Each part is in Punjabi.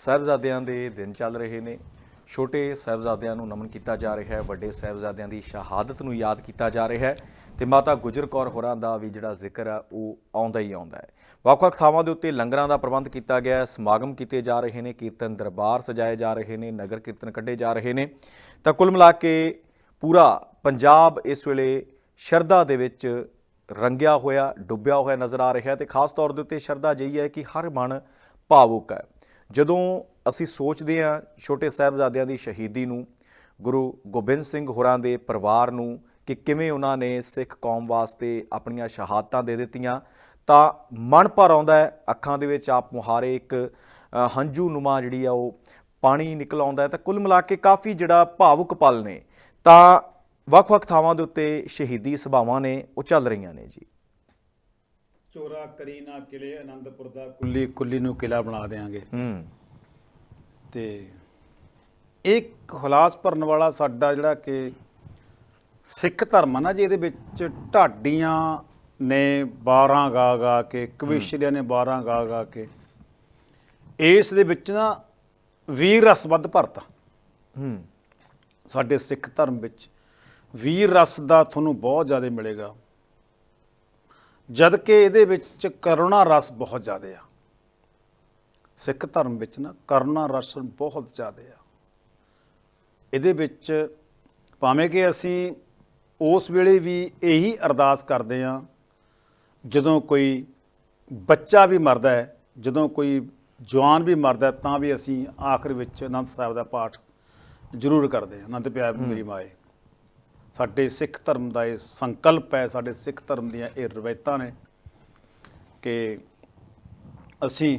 ਸਾਹਿਬਜ਼ਾਦਿਆਂ ਦੇ ਦਿਨ ਚੱਲ ਰਹੇ ਨੇ। ਛੋਟੇ ਸਾਹਿਬਜ਼ਾਦਿਆਂ ਨੂੰ ਨਮਨ ਕੀਤਾ ਜਾ ਰਿਹਾ ਹੈ, ਵੱਡੇ ਸਾਹਿਬਜ਼ਾਦਿਆਂ ਦੀ ਸ਼ਹਾਦਤ ਨੂੰ ਯਾਦ ਕੀਤਾ ਜਾ ਰਿਹਾ ਹੈ ਤੇ ਮਾਤਾ ਗੁਜਰ ਕੌਰ ਹੋਰਾਂ ਦਾ ਵੀ ਜਿਹੜਾ ਜ਼ਿਕਰ ਆ, ਉਹ ਆਉਂਦਾ ਹੀ ਆਉਂਦਾ ਹੈ। ਵੱਖ-ਵੱਖ ਥਾਵਾਂ ਦੇ ਉੱਤੇ ਲੰਗਰਾਂ ਦਾ ਪ੍ਰਬੰਧ ਕੀਤਾ ਗਿਆ ਹੈ, ਸਮਾਗਮ ਕੀਤੇ ਜਾ ਰਹੇ ਨੇ, ਕੀਰਤਨ ਦਰਬਾਰ ਸਜਾਏ ਜਾ ਰਹੇ ਨੇ, ਨਗਰ ਕੀਰਤਨ ਕੱਢੇ ਜਾ ਰਹੇ ਨੇ। ਤਾਂ ਕੁੱਲ ਮਿਲਾ ਕੇ ਪੂਰਾ ਪੰਜਾਬ ਇਸ ਵੇਲੇ ਸ਼ਰਧਾ ਦੇ ਵਿੱਚ ਰੰਗਿਆ ਹੋਇਆ, ਡੁੱਬਿਆ ਹੋਇਆ ਨਜ਼ਰ ਆ ਰਿਹਾ ਹੈ ਤੇ ਖਾਸ ਤੌਰ ਦੇ ਉੱਤੇ ਸ਼ਰਧਾ ਜਈ ਹੈ ਕਿ ਹਰ ਮਨ ਭਾਵੁਕ ਹੈ। ਜਦੋਂ ਅਸੀਂ ਸੋਚਦੇ ਹਾਂ ਛੋਟੇ ਸਾਹਿਬਜ਼ਾਦਿਆਂ ਦੀ ਸ਼ਹੀਦੀ ਨੂੰ, ਗੁਰੂ ਗੋਬਿੰਦ ਸਿੰਘ ਹੋਰਾਂ ਦੇ ਪਰਿਵਾਰ ਨੂੰ ਕਿ ਕਿਵੇਂ ਉਹਨਾਂ ਨੇ ਸਿੱਖ ਕੌਮ ਵਾਸਤੇ ਆਪਣੀਆਂ ਸ਼ਹਾਦਤਾਂ ਦੇ ਦਿੱਤੀਆਂ, ਤਾਂ ਮਨ ਭਰ ਆਉਂਦਾ ਹੈ, ਅੱਖਾਂ ਦੇ ਵਿੱਚ ਆਪ ਮੁਹਾਰੇ ਇੱਕ ਹੰਝੂ ਨੁਮਾ ਜਿਹੜੀ ਆ ਉਹ ਪਾਣੀ ਨਿਕਲ ਆਉਂਦਾ ਹੈ। ਤਾਂ ਕੁੱਲ ਮਿਲਾ ਕੇ ਕਾਫੀ ਜਿਹੜਾ ਭਾਵੁਕ ਪਲ ਨੇ। ਤਾਂ ਵੱਖ-ਵੱਖ ਥਾਵਾਂ ਦੇ ਉੱਤੇ ਸ਼ਹੀਦੀ ਸਭਾਵਾਂ ਨੇ, ਉਹ ਚੱਲ ਰਹੀਆਂ ਨੇ ਜੀ। ਚੋਰਾ ਕਰੀ ਨਾ ਕਿਲੇ ਆਨੰਦਪੁਰ ਦਾ ਕੁੱਲੀ ਕੁੱਲੀ ਨੂੰ ਕਿਲਾ ਬਣਾ ਦੇਾਂਗੇ ਹੂੰ। ਤੇ ਇੱਕ ਹੁਲਾਸ ਭਰਨ ਵਾਲਾ ਸਾਡਾ ਜਿਹੜਾ ਕਿ ਸਿੱਖ ਧਰਮ ਆ ਨਾ ਜੀ ਇਹਦੇ ਵਿੱਚ ਢਾਡੀਆਂ ਨੇ 12 ਗਾ ਗਾ ਕੇ ਕਵਿਸ਼ਰੀਆਂ ਨੇ 12 ਗਾ ਗਾ ਕੇ ਇਸ ਦੇ ਵਿੱਚ ਨਾ ਵੀਰ ਰਸ ਵੱਧ ਭਰਤਾ ਹੂੰ। ਸਾਡੇ ਸਿੱਖ ਧਰਮ ਵਿੱਚ ਵੀਰ ਰਸ ਦਾ ਤੁਹਾਨੂੰ ਬਹੁਤ ਜ਼ਿਆਦਾ ਮਿਲੇਗਾ। ਜਦ ਕਿ ਇਹਦੇ ਵਿੱਚ ਕਰੁਣਾ ਰਸ ਬਹੁਤ ਜ਼ਿਆਦਾ ਆ। ਸਿੱਖ ਧਰਮ ਵਿੱਚ ਨਾ ਕਰੁਣਾ ਰਸ ਬਹੁਤ ਜ਼ਿਆਦਾ ਆ। ਇਹਦੇ ਵਿੱਚ ਭਾਵੇਂ ਕਿ ਅਸੀਂ ਉਸ ਵੇਲੇ ਵੀ ਇਹੀ ਅਰਦਾਸ ਕਰਦੇ ਆ ਜਦੋਂ ਕੋਈ ਬੱਚਾ ਵੀ ਮਰਦਾ ਹੈ ਜਦੋਂ ਕੋਈ ਜਵਾਨ ਵੀ ਮਰਦਾ ਤਾਂ ਵੀ ਅਸੀਂ ਆਖਰ ਵਿੱਚ ਅਨੰਦ ਸਾਹਿਬ ਦਾ ਪਾਠ ਜ਼ਰੂਰ ਕਰਦੇ ਹਾਂ। ਅਨੰਦ ਪਿਆਰ ਮੇਰੀ ਮਾਏ। ਸਾਡੇ ਸਿੱਖ ਧਰਮ ਦਾ ਇਹ ਸੰਕਲਪ ਹੈ, ਸਾਡੇ ਸਿੱਖ ਧਰਮ ਦੀਆਂ ਇਹ ਰਵਾਇਤਾਂ ਨੇ ਕਿ ਅਸੀਂ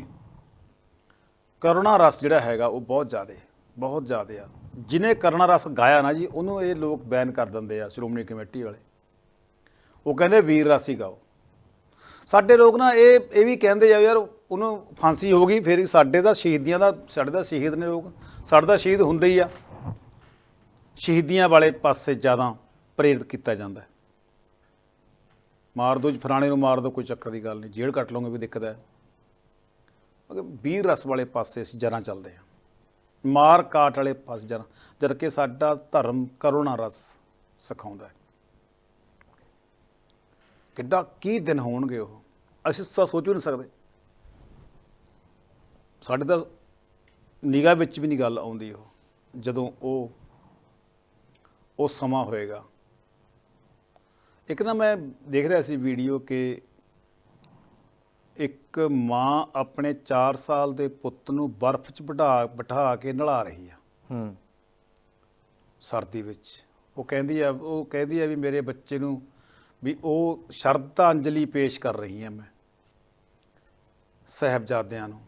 ਕਰੁਣਾ ਰਸ ਜਿਹੜਾ ਹੈਗਾ ਉਹ ਬਹੁਤ ਜ਼ਿਆਦਾ ਬਹੁਤ ਜ਼ਿਆਦਾ ਆ। ਜਿਨੇ ਕਰੁਣਾ ਰਸ ਗਾਇਆ ਨਾ ਜੀ, ਉਹਨੂੰ ਇਹ ਲੋਕ ਬੈਨ ਕਰ ਦਿੰਦੇ ਆ ਸ਼੍ਰੋਮਣੀ ਕਮੇਟੀ ਵਾਲੇ। ਉਹ ਕਹਿੰਦੇ ਵੀਰ ਰਾਸੀ ਗਾਓ। ਸਾਡੇ ਲੋਕ ਨਾ ਇਹ ਇਹ ਵੀ ਕਹਿੰਦੇ ਆ ਯਾਰ ਉਹਨੂੰ ਫਾਂਸੀ ਹੋ ਗਈ, ਫਿਰ ਸਾਡੇ ਦਾ ਸ਼ਹੀਦੀਆਂ ਦਾ, ਸਾਡੇ ਦਾ ਸ਼ਹੀਦ ਨੇ ਲੋਕ, ਸਾਡੇ ਦਾ ਸ਼ਹੀਦ ਹੁੰਦੇ ਹੀ ਆ। ਸ਼ਹੀਦੀਆਂ ਵਾਲੇ ਪਾਸੇ ਜ਼ਿਆਦਾ ਪ੍ਰੇਰਿਤ ਕੀਤਾ ਜਾਂਦਾ ਮਾਰ ਦੋ ਜੀ, ਫਲਾਣੇ ਨੂੰ ਮਾਰ ਦੋ, ਕੋਈ ਚੱਕਰ ਦੀ ਗੱਲ ਨਹੀਂ। ਜੇਲ੍ਹ ਕੱਟ ਲਓਗੇ ਵੀ ਦਿੱਕਦਾ ਹੈ। ਮਗਰ ਵੀਰ ਰਸ ਵਾਲੇ ਪਾਸੇ ਅਸੀਂ ਜਰਾਂ ਚੱਲਦੇ ਹਾਂ। ਮਾਰ ਕਾਟ ਵਾਲੇ ਪਾਸੇ ਜਰਾਂ, ਜਦ ਕਿ ਸਾਡਾ ਧਰਮ ਕਰੁਣਾ ਰਸ ਸਿਖਾਉਂਦਾ ਹੈ। ਕਿੱਡਾ, ਕੀ ਦਿਨ ਹੋਣਗੇ ਉਹ? ਅਸੀਂ ਤਾਂ ਸੋਚ ਵੀ ਨਹੀਂ ਸਕਦੇ। ਸਾਡੇ ਤਾਂ ਨਿਗਾਹ ਵਿੱਚ ਵੀ ਨਹੀਂ ਗੱਲ ਆਉਂਦੀ ਉਹ, ਜਦੋਂ ਉਹ ਉਹ ਸਮਾਂ ਹੋਏਗਾ। ਇੱਕ ਨਾ ਮੈਂ ਦੇਖ ਰਿਹਾ ਸੀ ਵੀਡੀਓ ਕਿ ਇੱਕ ਮਾਂ ਆਪਣੇ 4 ਸਾਲ ਦੇ ਪੁੱਤ ਨੂੰ ਬਰਫ਼ 'ਚ ਬਿਠਾ ਬਿਠਾ ਕੇ ਨਲਾ ਰਹੀ ਆ। ਹੂੰ। ਸਰਦੀ ਵਿੱਚ। ਉਹ ਕਹਿੰਦੀ ਆ ਉਹ ਕਹਿੰਦੀ ਆ ਵੀ ਮੇਰੇ ਬੱਚੇ ਨੂੰ ਵੀ ਉਹ ਸ਼ਰਧਾਂਜਲੀ ਪੇਸ਼ ਕਰ ਰਹੀ ਹਾਂ ਮੈਂ। ਸਹਿਬਜ਼ਾਦਿਆਂ ਨੂੰ।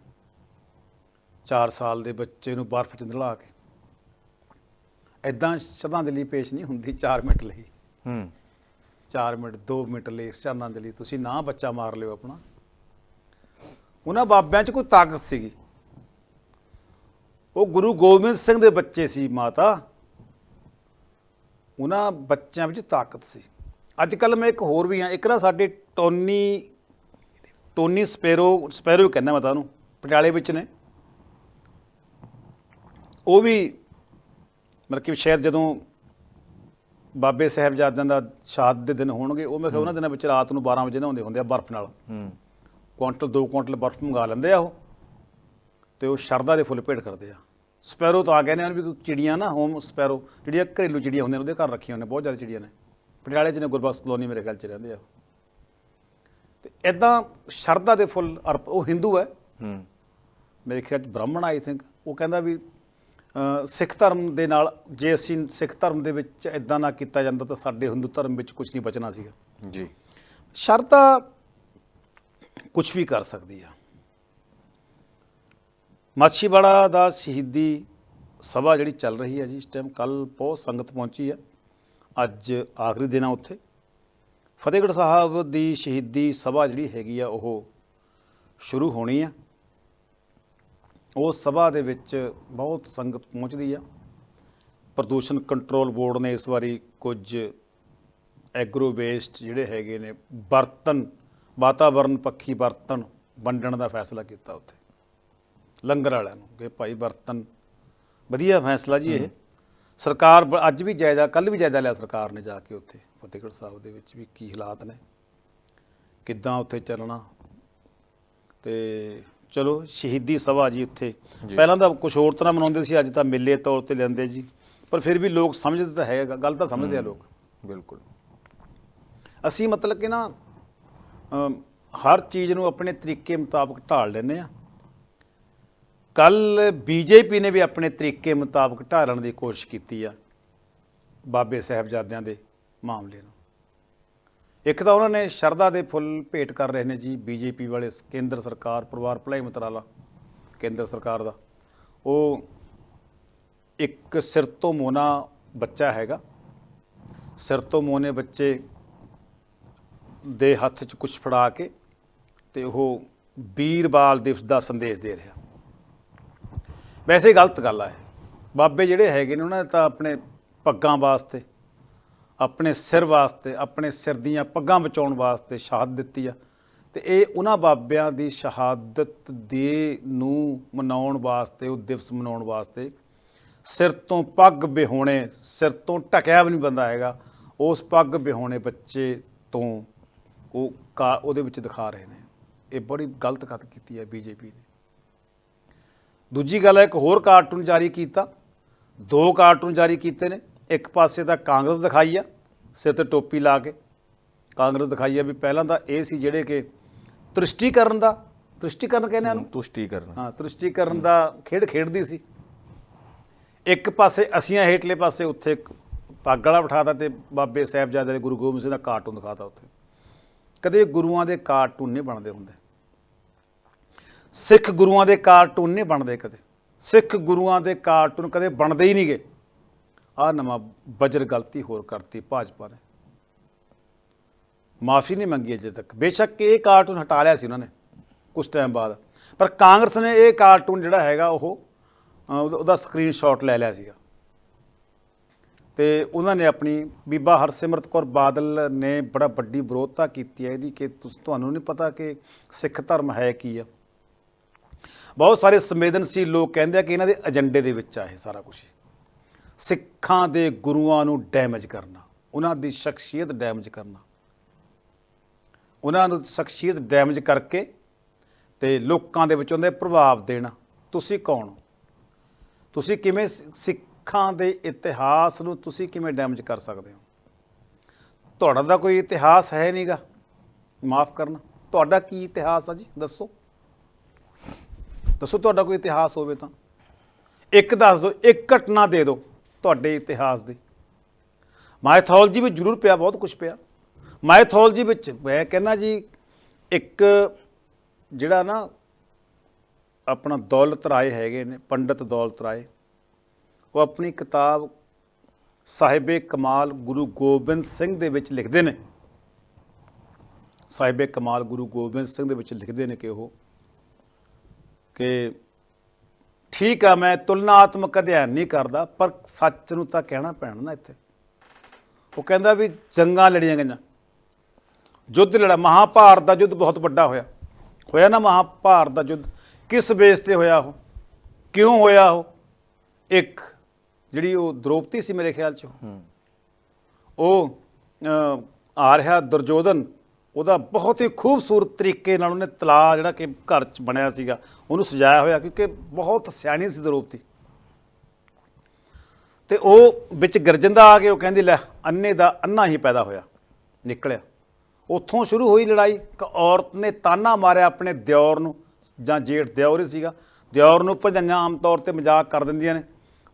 4 ਸਾਲ ਦੇ ਬੱਚੇ ਨੂੰ ਬਰਫ਼ 'ਚ ਨਲਾ ਕੇ। ਐਦਾਂ ਸ਼ਰਧਾਂਜਲੀ ਪੇਸ਼ ਨਹੀਂ ਹੁੰਦੀ 4 ਮਿੰਟ ਲਈ। ਹੂੰ। 4 ਮਿੰਟ 2 ਮਿੰਟ ਲਈ ਸ਼ਰਧਾਂਜਲੀ ਤੁਸੀਂ ਨਾ ਬੱਚਾ ਮਾਰ ਲਿਓ ਆਪਣਾ। ਉਹਨਾਂ ਬਾਬਿਆਂ 'ਚ ਕੋਈ ਤਾਕਤ ਸੀਗੀ। ਉਹ ਗੁਰੂ ਗੋਬਿੰਦ ਸਿੰਘ ਦੇ ਬੱਚੇ ਸੀ ਮਾਤਾ। ਉਹਨਾਂ ਬੱਚਿਆਂ ਵਿੱਚ ਤਾਕਤ ਸੀ। ਅੱਜ ਕੱਲ ਮੈਂ ਇੱਕ ਹੋਰ ਵੀ ਆ ਇੱਕ ਨਾ ਸਾਡੇ ਟੋਨੀ ਟੋਨੀ ਸਪੈਰੋ ਸਪੈਰੋ ਕਹਿੰਦਾ ਮੈਂ ਤਾਂ ਉਹਨੂੰ ਪਟਿਆਲੇ ਵਿੱਚ ਨੇ। ਉਹ ਵੀ ਮਤਲਬ ਕਿ ਸ਼ਾਇਦ ਜਦੋਂ ਬਾਬੇ ਸਾਹਿਬਜ਼ਾਦਿਆਂ ਦਾ ਸ਼ਹਾਦਤ ਦੇ ਦਿਨ ਹੋਣਗੇ ਉਹ ਮੈਂ ਕਿਹਾ ਉਹਨਾਂ ਦਿਨਾਂ ਵਿੱਚ ਰਾਤ ਨੂੰ 12 ਵਜੇ ਨਹਾਉਂਦੇ ਹੁੰਦੇ ਆ ਬਰਫ਼ ਨਾਲ। ਹੂੰ। ਕੁਆਂਟਲ 2 ਕੁਆਂਟਲ ਬਰਫ਼ ਮੰਗਾ ਲੈਂਦੇ ਆ ਉਹ ਤੇ ਉਹ ਸ਼ਰਦਾ ਦੇ ਫੁੱਲ ਭੇਟ ਕਰਦੇ ਆ। ਸਪੈਰੋ ਤਾਂ ਆ ਕਹਿੰਦੇ ਹਨ ਵੀ ਕੋਈ ਚਿੜੀਆਂ ਨਾ ਹੋਮ ਸਪੈਰੋ ਜਿਹੜੀਆਂ ਘਰੇਲੂ ਚਿੜੀਆਂ ਹੁੰਦੀਆਂ ਨੇ ਉਹਦੇ ਘਰ ਰੱਖੀਆਂ ਨੇ ਬਹੁਤ ਜ਼ਿਆਦਾ ਚਿੜੀਆਂ ਨੇ। ਪਟਿਆਲੇ 'ਚ ਨੇ ਗੁਰਬਖਸ਼ ਕਲੋਨੀ ਮੇਰੇ ਖਿਆਲ 'ਚ ਰਹਿੰਦੇ ਆ। ਤੇ ਐਦਾਂ ਸ਼ਰਦਾ ਦੇ ਫੁੱਲ ਉਹ ਹਿੰਦੂ ਹੈ। ਹੂੰ। ਮੇਰੇ ਖਿਆਲ 'ਚ ਬ੍ਰਾਹਮਣ ਆਈ ਥਿੰਕ ਉਹ ਕਹਿੰਦਾ ਵੀ ਸਿੱਖ ਧਰਮ ਦੇ ਨਾਲ ਜੇ ਅਸੀਂ ਸਿੱਖ ਧਰਮ ਦੇ ਵਿੱਚ ਇਦਾਂ ਨਾ ਕੀਤਾ ਜਾਂਦਾ ਤਾਂ ਸਾਡੇ ਹਿੰਦੂ ਧਰਮ ਵਿੱਚ ਕੁਝ ਨਹੀਂ ਬਚਣਾ ਸੀਗਾ। ਜੀ। ਸ਼ਰਧਾ ਕੁਝ ਵੀ ਕਰ ਸਕਦੀ ਆ। ਮਾਛੀਵਾੜਾ ਦਾ ਸ਼ਹੀਦੀ ਸਭਾ ਜਿਹੜੀ ਚੱਲ ਰਹੀ ਹੈ ਜੀ ਇਸ ਟਾਈਮ ਕੱਲ ਬਹੁਤ ਸੰਗਤ ਪਹੁੰਚੀ ਆ। ਅੱਜ ਆਖਰੀ ਦਿਨ ਆ ਉੱਥੇ। ਫਤਿਹਗੜ੍ਹ ਸਾਹਿਬ ਦੀ ਸ਼ਹੀਦੀ ਸਭਾ ਜਿਹੜੀ ਹੈਗੀ ਆ ਉਹ ਸ਼ੁਰੂ ਹੋਣੀ ਆ। ਉਸ ਸਭਾ ਦੇ ਵਿੱਚ ਬਹੁਤ ਸੰਗਤ ਪਹੁੰਚਦੀ ਆ। ਪ੍ਰਦੂਸ਼ਣ ਕੰਟਰੋਲ ਬੋਰਡ ਨੇ ਇਸ ਵਾਰੀ ਕੁਝ ਐਗਰੋ ਵੇਸਟ ਜਿਹੜੇ ਹੈਗੇ ਨੇ ਬਰਤਨ ਵਾਤਾਵਰਣ ਪੱਖੀ ਬਰਤਨ ਵੰਡਣ ਦਾ ਫੈਸਲਾ ਕੀਤਾ ਉੱਥੇ। ਲੰਗਰ ਵਾਲਿਆਂ ਨੂੰ ਕਿ ਭਾਈ ਬਰਤਨ ਵਧੀਆ ਫੈਸਲਾ ਜੀ ਇਹ। ਸਰਕਾਰ ਅੱਜ ਵੀ ਜਾਇਜ਼ਾ ਕੱਲ ਵੀ ਜਾਇਜ਼ਾ ਲਿਆ ਸਰਕਾਰ ਨੇ ਜਾ ਕੇ ਉੱਥੇ ਫਤਿਹਗੜ੍ਹ ਸਾਹਿਬ ਦੇ ਵਿੱਚ ਵੀ ਕੀ ਹਾਲਾਤ ਨੇ ਕਿੱਦਾਂ ਉੱਥੇ ਚੱਲਣਾ ਤੇ ਚਲੋ ਸ਼ਹੀਦੀ ਸਭਾ ਜੀ ਉੱਥੇ। ਪਹਿਲਾਂ ਤਾਂ ਕੁਝ ਹੋਰ ਤਰ੍ਹਾਂ ਮਨਾਉਂਦੇ ਸੀ ਅੱਜ ਤਾਂ ਮੇਲੇ ਤੌਰ ਤੇ ਲੈਂਦੇ ਜੀ। ਪਰ ਫਿਰ ਵੀ ਲੋਕ ਸਮਝਦੇ ਤਾਂ ਹੈ ਗੱਲ ਤਾਂ ਸਮਝਦੇ ਆ ਲੋਕ। ਬਿਲਕੁਲ। ਅਸੀਂ ਮਤਲਬ ਕਿ ਨਾ ਹਰ ਚੀਜ਼ ਨੂੰ ਆਪਣੇ ਤਰੀਕੇ ਮੁਤਾਬਕ ਢਾਲ ਲੈਂਦੇ ਆ ਕੱਲ ਬੀਜੇਪੀ ਨੇ ਵੀ ਆਪਣੇ ਤਰੀਕੇ ਮੁਤਾਬਕ ਢਾਲਣ ਦੀ ਕੋਸ਼ਿਸ਼ ਕੀਤੀ ਆ ਬਾਬੇ ਸਾਹਿਬਜ਼ਾਦਿਆਂ ਦੇ ਮਾਮਲੇ ਨੂੰ। ਇੱਕ ਤਾਂ ਉਹਨਾਂ ਨੇ ਸ਼ਰਧਾ ਦੇ ਫੁੱਲ ਭੇਟ ਕਰ ਰਹੇ ਨੇ ਜੀ ਬੀਜੇਪੀ ਵਾਲੇ ਕੇਂਦਰ ਸਰਕਾਰ, ਪਰਿਵਾਰ ਭਲਾਈ ਮੰਤਰਾਲਾ, ਕੇਂਦਰ ਸਰਕਾਰ ਦਾ। ਉਹ ਇੱਕ ਸਿਰ ਤੋਂ ਮੋਨਾ ਬੱਚਾ ਹੈਗਾ। ਸਿਰ ਤੋਂ ਮੋਨੇ ਬੱਚੇ ਦੇ ਹੱਥ 'ਚ ਕੁਝ ਫੜਾ ਕੇ ਤੇ ਉਹ ਵੀਰਬਾਲ ਦਿਵਸ ਦਾ ਸੰਦੇਸ਼ ਦੇ ਰਿਹਾ। ਵੈਸੇ ਗਲਤ ਗੱਲ ਆ ਇਹ। ਬਾਬੇ ਜਿਹੜੇ ਹੈਗੇ ਨੇ, ਉਹਨਾਂ ਨੇ ਤਾਂ ਆਪਣੇ ਪੱਗਾਂ ਵਾਸਤੇ ਆਪਣੇ ਸਿਰ ਵਾਸਤੇ, ਆਪਣੇ ਸਿਰ ਦੀਆਂ ਪੱਗਾਂ ਬਚਾਉਣ ਵਾਸਤੇ ਸ਼ਹਾਦਤ ਦਿੱਤੀ ਆ। ਤੇ ਇਹ ਉਹਨਾਂ ਬਾਬਿਆਂ ਦੀ ਸ਼ਹਾਦਤ ਦੇ ਨੂੰ ਮਨਾਉਣ ਵਾਸਤੇ, ਉਹ ਦਿਵਸ ਮਨਾਉਣ ਵਾਸਤੇ ਸਿਰ ਤੋਂ ਪੱਗ ਬਿਹੋਣੇ ਸਿਰ ਤੋਂ ਢਕਿਆ ਵੀ ਨਹੀਂ ਬੰਦਾ ਹੈਗਾ। ਉਸ ਪੱਗ ਬਿਹੋਣੇ ਬੱਚੇ ਤੋਂ ਉਹ ਕਾ- ਉਹਦੇ ਵਿੱਚ ਦਿਖਾ ਰਹੇ ਨੇ। ਇਹ ਬੜੀ ਗਲਤ ਗੱਲ ਕੀਤੀ ਹੈ ਬੀਜੇਪੀ ਨੇ। ਦੂਜੀ ਗੱਲ ਹੈ, ਇੱਕ ਹੋਰ ਕਾਰਟੂਨ ਜਾਰੀ ਕੀਤਾ। ਦੋ ਕਾਰਟੂਨ ਜਾਰੀ ਕੀਤੇ ਨੇ। ਇੱਕ ਪਾਸੇ ਤਾਂ ਕਾਂਗਰਸ ਦਿਖਾਈ ਆ ਸਿਰ ਤੇ ਟੋਪੀ ਲਾ ਕੇ ਕਾਂਗਰਸ ਦਿਖਾਈ ਆ ਵੀ ਪਹਿਲਾਂ ਤਾਂ ਇਹ ਸੀ ਜਿਹੜੇ ਕਿ ਤ੍ਰਿਸ਼ਟੀਕਰਨ ਦਾ ਤ੍ਰਿਸ਼ਟੀਕਰਨ ਕਹਿੰਦੇ ਆ ਨੂੰ ਤੁਸ਼ਟੀ ਕਰਨਾ ਹਾਂ ਤ੍ਰਿਸ਼ਟੀਕਰਨ ਦਾ ਖੇਡ ਖੇਡਦੀ ਸੀ। ਇੱਕ ਪਾਸੇ ਅਸੀਆਂ ਹੇਠਲੇ ਪਾਸੇ ਉੱਥੇ ਇੱਕ ਪੱਗ ਵਾਲਾ ਬਿਠਾਤਾ ਤੇ ਬਾਬੇ ਸਾਹਿਬਜ਼ਾਦੇ ਦੇ ਗੁਰੂ ਗੋਬਿੰਦ ਸਿੰਘ ਦਾ ਕਾਰਟੂਨ ਦਿਖਾਤਾ ਉੱਥੇ। ਕਦੇ ਗੁਰੂਆਂ ਦੇ ਕਾਰਟੂਨ ਨਹੀਂ ਬਣਦੇ ਹੁੰਦੇ। ਸਿੱਖ ਗੁਰੂਆਂ ਦੇ ਕਾਰਟੂਨ ਨਹੀਂ ਬਣਦੇ ਕਦੇ। ਸਿੱਖ ਗੁਰੂਆਂ ਦੇ ਕਾਰਟੂਨ ਕਦੇ ਬਣਦੇ ਹੀ ਨਹੀਂਗੇ ਆ ਨਵਾਂ ਬਜਰ ਗਲਤੀ ਹੋਰ ਕਰਤੀ, ਭਾਜਪਾ ਨੇ। ਮਾਫੀ ਨਹੀਂ ਮੰਗੀ ਅਜੇ ਤੱਕ। ਬੇਸ਼ੱਕ ਇਹ ਕਾਰਟੂਨ ਹਟਾ ਲਿਆ ਸੀ ਉਹਨਾਂ ਨੇ ਕੁਝ ਟਾਈਮ ਬਾਅਦ। ਪਰ ਕਾਂਗਰਸ ਨੇ ਇਹ ਕਾਰਟੂਨ ਜਿਹੜਾ ਹੈਗਾ ਉਹ ਉਹਦਾ- ਉਹਦਾ ਸਕਰੀਨਸ਼ਾਟ ਲੈ ਲਿਆ ਸੀਗਾ। ਤੇ ਉਹਨਾਂ ਨੇ ਆਪਣੀ ਬੀਬਾ ਹਰਸਿਮਰਤ ਕੌਰ ਬਾਦਲ ਨੇ ਬੜਾ ਵੱਡੀ ਵਿਰੋਧਤਾ ਕੀਤੀ ਹੈ ਇਹਦੀ ਕਿ ਤੁਹਾਨੂੰ ਨਹੀਂ ਪਤਾ ਕਿ ਸਿੱਖ ਧਰਮ ਹੈ ਕੀ ਆ। ਬਹੁਤ ਸਾਰੇ ਸੰਵੇਦਨਸ਼ੀਲ ਲੋਕ ਕਹਿੰਦੇ ਆ ਕਿ ਇਹਨਾਂ ਦੇ ਏਜੰਡੇ ਦੇ ਵਿੱਚ ਆ ਇਹ ਸਾਰਾ ਕੁਝ ਸਿੱਖਾਂ ਦੇ ਗੁਰੂਆਂ ਨੂੰ ਡੈਮੇਜ ਕਰਨਾ, ਉਹਨਾਂ ਦੀ ਸ਼ਖਸੀਅਤ ਡੈਮੇਜ ਕਰਨਾ। ਉਹਨਾਂ ਨੂੰ ਸ਼ਖਸੀਅਤ ਡੈਮੇਜ ਕਰਕੇ ਤੇ ਲੋਕਾਂ ਦੇ ਵਿੱਚ ਉਹਦੇ ਪ੍ਰਭਾਵ ਦੇਣਾ। ਤੁਸੀਂ ਕੌਣ ਹੋ? ਤੁਸੀਂ ਕਿਵੇਂ ਸਿੱਖਾਂ ਦੇ ਇਤਿਹਾਸ ਨੂੰ ਤੁਸੀਂ ਕਿਵੇਂ ਡੈਮੇਜ ਕਰ ਸਕਦੇ ਹੋ? ਤੁਹਾਡਾ ਦਾ ਕੋਈ ਇਤਿਹਾਸ ਹੈ ਨਹੀਂਗਾ ਮਾਫ ਕਰਨਾ। ਤੁਹਾਡਾ ਕੀ ਇਤਿਹਾਸ ਆ ਜੀ? ਦੱਸੋ। ਦੱਸੋ ਤੁਹਾਡਾ ਕੋਈ ਇਤਿਹਾਸ ਹੋਵੇ ਤਾਂ। ਇੱਕ ਦੱਸ ਦਿਓ, ਇੱਕ ਘਟਨਾ ਦੇ ਦਿਓ। ਤੁਹਾਡੇ ਇਤਿਹਾਸ ਦੀ। ਮਾਈਥੋਲੋਜੀ ਵਿੱਚ ਜ਼ਰੂਰ ਪਿਆ, ਬਹੁਤ ਕੁਝ ਪਿਆ। ਮਾਈਥੋਲੋਜੀ ਵਿੱਚ ਮੈਂ ਕਹਿੰਦਾ ਜੀ, ਇੱਕ ਜਿਹੜਾ ਨਾ ਆਪਣਾ ਦੌਲਤ ਰਾਏ ਹੈਗੇ ਨੇ, ਪੰਡਤ ਦੌਲਤ ਰਾਏ, ਉਹ ਆਪਣੀ ਕਿਤਾਬ ਸਾਹਿਬੇ ਕਮਾਲ ਗੁਰੂ ਗੋਬਿੰਦ ਸਿੰਘ ਦੇ ਵਿੱਚ ਲਿਖਦੇ ਨੇ। ਸਾਹਿਬੇ ਕਮਾਲ ਗੁਰੂ ਗੋਬਿੰਦ ਸਿੰਘ ਦੇ ਵਿੱਚ ਲਿਖਦੇ ਨੇ ਕਿ ਉਹ, ਕਿ ਠੀਕ ਆ ਮੈਂ ਤੁਲਨਾਤਮਕ ਅਧਿਐਨ ਨਹੀਂ ਕਰਦਾ ਪਰ ਸੱਚ ਨੂੰ ਤਾਂ ਕਹਿਣਾ ਪੈਣਾ ਨਾ ਇੱਥੇ। ਉਹ ਕਹਿੰਦਾ ਵੀ ਜੰਗਾਂ ਲੜੀਆਂ ਗਈਆਂ। ਯੁੱਧ ਲੜਾ ਮਹਾਭਾਰਤ ਦਾ ਯੁੱਧ ਬਹੁਤ ਵੱਡਾ ਹੋਇਆ। ਹੋਇਆ ਨਾ ਮਹਾਭਾਰਤ ਦਾ ਯੁੱਧ? ਕਿਸ ਬੇਸ ਤੇ ਹੋਇਆ ਉਹ? ਕਿਉਂ ਹੋਇਆ ਉਹ? ਇੱਕ ਜਿਹੜੀ ਉਹ ਦ੍ਰੋਪਦੀ ਸੀ ਮੇਰੇ ਖਿਆਲ ਚ ਉਹ। ਆ ਰਿਹਾ ਦੁਰਜੋਧਨ ਉਹਦਾ ਬਹੁਤ ਹੀ ਖੂਬਸੂਰਤ ਤਰੀਕੇ ਨਾਲ ਉਹਨੇ ਤਲਾ ਜਿਹੜਾ ਕਿ ਘਰ ਚ ਬਣਿਆ ਸੀਗਾ, ਉਹਨੂੰ ਸਜਾਇਆ ਹੋਇਆ ਕਿਉਂਕਿ ਬਹੁਤ ਸਿਆਣੀ ਸੀ ਦ੍ਰੋਪਦੀ ਤੇ ਉਹ ਵਿੱਚ ਗਰਜੰਦਾ ਆ ਕੇ ਉਹ ਕਹਿੰਦੀ, ਲੈ, ਅੰਨੇ ਦਾ ਅੰਨਾ ਹੀ ਪੈਦਾ ਹੋਇਆ, ਨਿਕਲਿਆ। ਉੱਥੋਂ ਸ਼ੁਰੂ ਹੋਈ ਲੜਾਈ ਕਿ ਔਰਤ ਨੇ ਤਾਨਾ ਮਾਰਿਆ ਆਪਣੇ ਦਿਓਰ ਨੂੰ, ਜਾਂ ਜੇਠ ਦਿਓਰ ਹੀ ਸੀਗਾ। ਦਿਓਰ ਨੂੰ ਭਜਾਈਆਂ ਆਮ ਤੌਰ ਤੇ ਮਜ਼ਾਕ ਕਰ ਦਿੰਦੀਆਂ ਨੇ,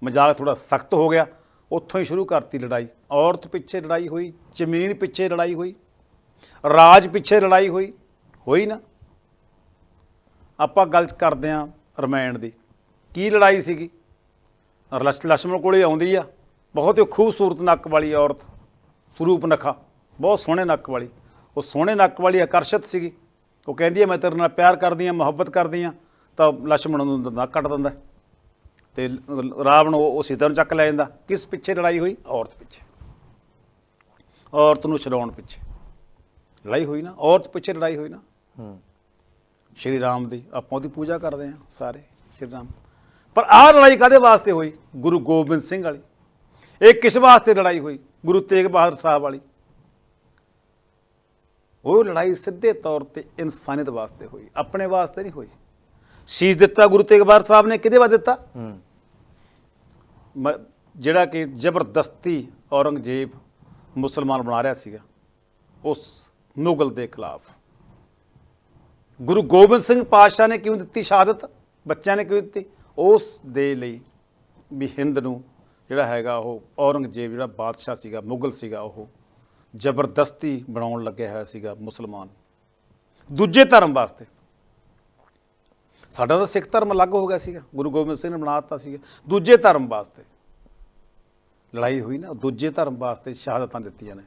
ਮਜ਼ਾਕ ਥੋੜਾ ਸਖਤ ਹੋ ਗਿਆ। ਉੱਥੋਂ ਹੀ ਸ਼ੁਰੂ ਕਰਤੀ ਲੜਾਈ। ਔਰਤ ਪਿੱਛੇ ਲੜਾਈ ਹੋਈ, ਜ਼ਮੀਨ ਪਿੱਛੇ ਲੜਾਈ ਹੋਈ। ਰਾਜ ਪਿੱਛੇ ਲੜਾਈ ਹੋਈ ਹੋਈ ਨਾ? ਆਪਾਂ ਗੱਲ ਕਰਦੇ ਆਂ ਰਮਾਇਣ ਦੀ। ਕੀ ਲੜਾਈ ਸੀਗੀ? ਲਛ- ਲਛਮਣ ਕੋਲੇ ਆਉਂਦੀ ਆ, ਬਹੁਤ ਹੀ ਖੂਬਸੂਰਤ ਨੱਕ ਵਾਲੀ ਔਰਤ, ਸਰੂਪ ਨਖਾ, ਬਹੁਤ ਸੋਹਣੇ ਨੱਕ ਵਾਲੀ। ਉਹ ਸੋਹਣੇ ਨੱਕ ਵਾਲੀ ਆਕਰਸ਼ਿਤ ਸੀਗੀ। ਉਹ ਕਹਿੰਦੀ ਹੈ ਮੈਂ ਤੇਰੇ ਨਾਲ ਪਿਆਰ ਕਰਦੀ ਹਾਂ, ਮੁਹੱਬਤ ਕਰਦੀ ਹਾਂ। ਤਾਂ ਲਛਮਣ ਨੂੰ ਨੱਕ ਕੱਟ ਦਿੰਦਾ। ਤੇ ਲ- ਰਾਵਣ ਉਹ ਉਹ ਸੀਤਾ ਨੂੰ ਚੱਕ ਲੈ ਜਾਂਦਾ। ਕਿਸ ਪਿੱਛੇ ਲੜਾਈ ਹੋਈ? ਔਰਤ ਪਿੱਛੇ। ਔਰਤ ਨੂੰ ਛਡਾਉਣ ਪਿੱਛੇ। ਲੜਾਈ ਹੋਈ ਨਾ ਔਰਤ ਪਿੱਛੇ ਲੜਾਈ ਹੋਈ ਨਾ। ਹੂੰ। ਸ਼੍ਰੀ ਰਾਮ ਦੀ ਆਪਾਂ ਉਹਦੀ ਪੂਜਾ ਕਰਦੇ ਹਾਂ ਸਾਰੇ ਸ਼੍ਰੀ ਰਾਮ। ਪਰ ਆਹ ਲੜਾਈ ਕਾਦੇ ਵਾਸਤੇ ਹੋਈ? ਗੁਰੂ ਗੋਬਿੰਦ ਸਿੰਘ ਵਾਲੀ। ਇਹ ਕਿਸ ਵਾਸਤੇ ਲੜਾਈ ਹੋਈ? ਗੁਰੂ ਤੇਗ ਬਹਾਦਰ ਸਾਹਿਬ ਵਾਲੀ। ਉਹ ਲੜਾਈ ਸਿੱਧੇ ਤੌਰ ਤੇ ਇਨਸਾਨੀਅਤ ਵਾਸਤੇ ਹੋਈ ਆਪਣੇ ਵਾਸਤੇ ਨਹੀਂ ਹੋਈ। ਸ਼ੀਸ਼ ਦਿੱਤਾ ਗੁਰੂ ਤੇਗ ਬਹਾਦਰ ਸਾਹਿਬ ਨੇ ਕਿਹਦੇ ਵਾਸਤੇ ਦਿੱਤਾ? ਹੂੰ। ਮ- ਜਿਹੜਾ ਕਿ ਜ਼ਬਰਦਸਤੀ ਔਰੰਗਜ਼ੇਬ ਮੁਸਲਮਾਨ ਬਣਾ ਰਿਹਾ ਸੀਗਾ ਉਸ ਮੁਗਲ ਦੇ ਖਿਲਾਫ। ਗੁਰੂ ਗੋਬਿੰਦ ਸਿੰਘ ਪਾਤਸ਼ਾਹ ਨੇ ਕਿਉਂ ਦਿੱਤੀ ਸ਼ਹਾਦਤ? ਬੱਚਿਆਂ ਨੇ ਕਿਉਂ ਦਿੱਤੀ? ਉਸ ਦੇ ਲਈ ਵੀ ਹਿੰਦ ਨੂੰ ਜਿਹੜਾ ਹੈਗਾ ਉਹ ਔਰੰਗਜ਼ੇਬ ਜਿਹੜਾ ਬਾਦਸ਼ਾਹ ਸੀਗਾ, ਮੁਗਲ ਸੀਗਾ ਉਹ ਜ਼ਬਰਦਸਤੀ ਬਣਾਉਣ ਲੱਗਿਆ ਹੋਇਆ ਸੀਗਾ ਮੁਸਲਮਾਨ। ਦੂਜੇ ਧਰਮ ਵਾਸਤੇ ਸਾਡਾ ਤਾਂ ਸਿੱਖ ਧਰਮ ਅਲੱਗ ਹੋ ਗਿਆ ਸੀਗਾ, ਗੁਰੂ ਗੋਬਿੰਦ ਸਿੰਘ ਨੇ ਬਣਾ ਦਿੱਤਾ ਸੀਗਾ। ਦੂਜੇ ਧਰਮ ਵਾਸਤੇ ਲੜਾਈ ਹੋਈ ਨਾ, ਦੂਜੇ ਧਰਮ ਵਾਸਤੇ ਸ਼ਹਾਦਤਾਂ ਦਿੱਤੀਆਂ ਨੇ।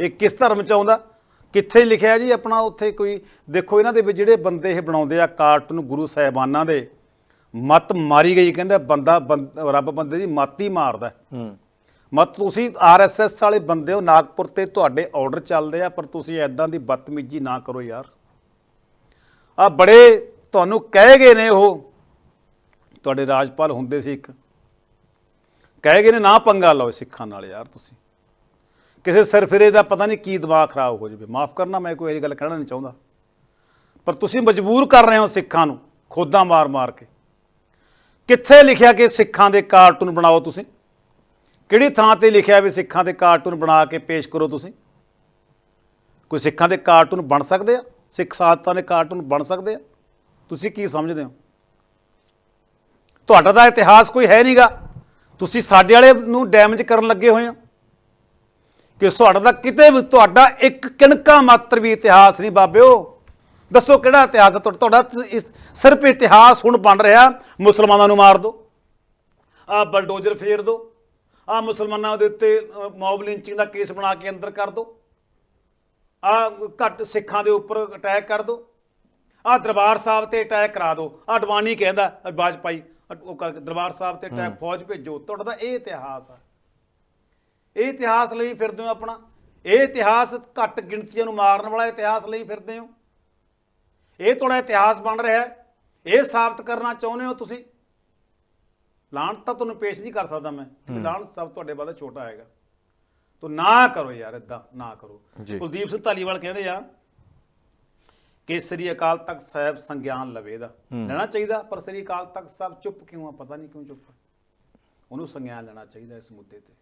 ਇਹ ਕਿਸ ਧਰਮ ਚ ਆਉਂਦਾ? ਕਿੱਥੇ ਲਿਖਿਆ ਜੀ ਆਪਣਾ ਉੱਥੇ ਕੋਈ ਦੇਖੋ ਇਹਨਾਂ ਦੇ ਵਿੱਚ ਜਿਹੜੇ ਬੰਦੇ ਇਹ ਬਣਾਉਂਦੇ ਆ ਕਾਰਟੂਨ ਗੁਰੂ ਸਾਹਿਬਾਨਾਂ ਦੇ ਮਤ ਮਾਰੀ ਗਈ ਕਹਿੰਦੇ ਬੰਦਾ ਰੱਬ ਬੰਦੇ ਦੀ ਮੱਤ ਹੀ ਮਾਰਦਾ। ਹੈ। ਹੂੰ ਮਤ ਤੁਸੀਂ ਆਰਐਸਐਸ ਵਾਲੇ ਬੰਦੇ ਹੋ ਨਾਗਪੁਰ ਤੇ ਤੁਹਾਡੇ ਆਰਡਰ ਚੱਲਦੇ ਆ ਪਰ ਤੁਸੀਂ ਐਦਾਂ ਦੀ ਬਦਤਮੀਜ਼ੀ ਨਾ ਕਰੋ ਯਾਰ। ਆ ਬੜੇ ਤੁਹਾਨੂੰ ਕਹਿ ਗਏ ਨੇ ਉਹ ਤੁਹਾਡੇ ਰਾਜਪਾਲ ਹੁੰਦੇ ਸੀ ਇੱਕ। ਕਹਿ ਗਏ ਨੇ ਨਾ ਪੰਗਾ ਲਓ ਸਿੱਖਾਂ ਨਾਲ ਯਾਰ ਤੁਸੀਂ। ਕਿਸੇ ਸਰਫਿਰੇ ਦਾ ਪਤਾ ਨਹੀਂ ਕੀ ਦਿਮਾਗ ਖਰਾਬ ਹੋ ਜਾਵੇ। ਮਾਫ ਕਰਨਾ, ਮੈਂ ਕੋਈ ਇਹ ਗੱਲ ਕਹਿਣਾ ਨਹੀਂ ਚਾਹੁੰਦਾ। ਪਰ ਤੁਸੀਂ ਮਜਬੂਰ ਕਰ ਰਹੇ ਹੋ ਸਿੱਖਾਂ ਨੂੰ, ਖੋਦਾਂ ਮਾਰ-ਮਾਰ ਕੇ। ਕਿੱਥੇ ਲਿਖਿਆ ਕਿ ਸਿੱਖਾਂ ਦੇ ਕਾਰਟੂਨ ਬਣਾਓ ਤੁਸੀਂ? ਕਿਹੜੀ ਥਾਂ ਤੇ ਲਿਖਿਆ ਵੀ ਸਿੱਖਾਂ ਦੇ ਕਾਰਟੂਨ ਬਣਾ ਕੇ ਪੇਸ਼ ਕਰੋ ਤੁਸੀਂ? ਕੋਈ ਸਿੱਖਾਂ ਦੇ ਕਾਰਟੂਨ ਬਣ ਸਕਦੇ ਆ? ਸਿੱਖ ਸਾਧਤਾਂ ਦੇ ਕਾਰਟੂਨ ਬਣ ਸਕਦੇ ਆ? ਤੁਸੀਂ ਕੀ ਸਮਝਦੇ ਹੋ? ਤੁਹਾਡਾ ਤਾਂ ਇਤਿਹਾਸ ਕੋਈ ਹੈ ਨਹੀਂਗਾ ਤੁਸੀਂ ਸਾਡੇ ਵਾਲੇ ਨੂੰ ਡੈਮੇਜ ਕਰਨ ਲੱਗੇ ਹੋਏ ਹੋ। ਕਿ ਤੁਹਾਡਾ ਤਾਂ ਕਿਤੇ ਵੀ ਤੁਹਾਡਾ ਇੱਕ ਕਿਣਕਾ ਮਾਤਰ ਵੀ ਇਤਿਹਾਸ ਨਹੀਂ ਬਾਬਿਓ। ਦੱਸੋ ਕਿਹੜਾ ਇਤਿਹਾਸ ਹੈ? ਤੁਹਾਡਾ ਇਸ- ਸਿਰਫ ਇਤਿਹਾਸ ਹੁਣ ਬਣ ਰਿਹਾ। ਮੁਸਲਮਾਨਾਂ ਨੂੰ ਮਾਰ ਦਿਓ ਆ ਬਲਡੋਜ਼ਰ ਫੇਰ ਦਿਓ ਆ ਮੁਸਲਮਾਨਾਂ ਦੇ ਉੱਤੇ ਮੌਬ ਲਿੰਚਿੰਗ ਦਾ ਕੇਸ ਬਣਾ ਕੇ ਅੰਦਰ ਕਰ ਦਿਓ ਆ ਘੱਟ ਸਿੱਖਾਂ ਦੇ ਉੱਪਰ ਅਟੈਕ ਕਰ ਦਿਓ ਆ ਦਰਬਾਰ ਸਾਹਿਬ ਤੇ ਅਟੈਕ ਕਰਾ ਦਿਓ ਆ ਅਡਵਾਨੀ ਕਹਿੰਦਾ ਅ, ਉਹ ਕਰ ਦਰਬਾਰ ਸਾਹਿਬ ਤੇ ਅਟੈਕ ਫੌਜ ਭੇਜੋ। ਤੁਹਾਡਾ ਤਾਂ ਇਹ ਇਤਿਹਾਸ ਆ। ਇਹ ਇਤਿਹਾਸ ਲਈ ਫਿਰਦੇ ਹੋ ਆਪਣਾ। ਇਹ ਇਤਿਹਾਸ ਘੱਟ ਗਿਣਤੀਆਂ ਨੂੰ ਮਾਰਨ ਵਾਲਾ ਇਤਿਹਾਸ ਲਈ ਫਿਰਦੇ ਹੋ। ਇਹ ਤੁਹਾਡਾ ਇਤਿਹਾਸ ਬਣ ਰਿਹਾ ਹੈ। ਇਹ ਸਾਬਤ ਕਰਨਾ ਚਾਹੁੰਦੇ ਹੋ ਤੁਸੀਂ। ਲਾਂਟ ਤਾਂ ਤੁਹਾਨੂੰ ਪੇਸ਼ ਨਹੀਂ ਕਰ ਸਕਦਾ ਮੈਂ ਕਿਉਂਕਿ ਲਾਂਟ ਸਭ ਤੁਹਾਡੇ ਵਾਲਾ ਛੋਟਾ ਹੈਗਾ। ਤੋ ਨਾ ਕਰੋ ਯਾਰ ਇਦਾਂ ਨਾ ਕਰੋ। ਕੁਲਦੀਪ ਸਿੰਘ ਧਾਲੀਵਾਲ ਕਹਿੰਦੇ ਯਾਰ ਕਿ ਸ੍ਰੀ ਅਕਾਲ ਤਖਤ ਸਾਹਿਬ ਸੰਗਿਆਨ ਲਵੇ ਦਾ। ਲੈਣਾ ਚਾਹੀਦਾ ਪਰ ਸ੍ਰੀ ਅਕਾਲ ਤਖਤ ਸਾਹਿਬ ਚੁੱਪ ਕਿਉਂ ਆ? ਪਤਾ ਨਹੀਂ ਕਿਉਂ ਚੁੱਪ ਆ। ਉਹਨੂੰ ਸੰਗਿਆਨ ਲੈਣਾ ਚਾਹੀਦਾ ਇਸ ਮੁੱਦੇ ਤੇ।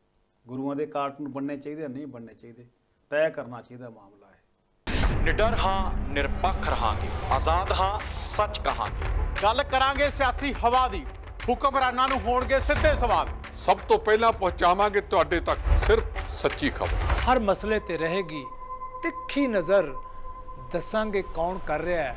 ਗੁਰੂਆਂ ਦੇ ਕਾਰਟੂਨ ਬਣਨੇ ਚਾਹੀਦੇ ਆ, ਨਹੀਂ ਬਣਨੇ ਚਾਹੀਦੇ। ਤੈਅ ਕਰਨਾ ਚਾਹੀਦਾ ਮਾਮਲਾ ਹੈ ਨਿਡਰ ਹਾਂ ਨਿਰਪੱਖ ਰਹਾਂਗੇ। ਆਜ਼ਾਦ ਹਾਂ ਸੱਚ ਕਹਾਂਗੇ। ਗੱਲ ਕਰਾਂਗੇ ਸਿਆਸੀ ਹਵਾ ਦੀ। ਹੁਕਮਰਾਨਾਂ ਨੂੰ ਹੋਣਗੇ ਸਿੱਧੇ ਸਵਾਲ। ਸਭ ਤੋਂ ਪਹਿਲਾਂ ਪਹੁੰਚਾਵਾਂਗੇ ਤੁਹਾਡੇ ਤੱਕ ਸਿਰਫ ਸੱਚੀ ਖਬਰ। ਹਰ ਮਸਲੇ ਤੇ ਰਹੇਗੀ ਤਿੱਖੀ ਨਜ਼ਰ। ਦੱਸਾਂਗੇ ਕੌਣ ਕਰ ਰਿਹਾ ਹੈ।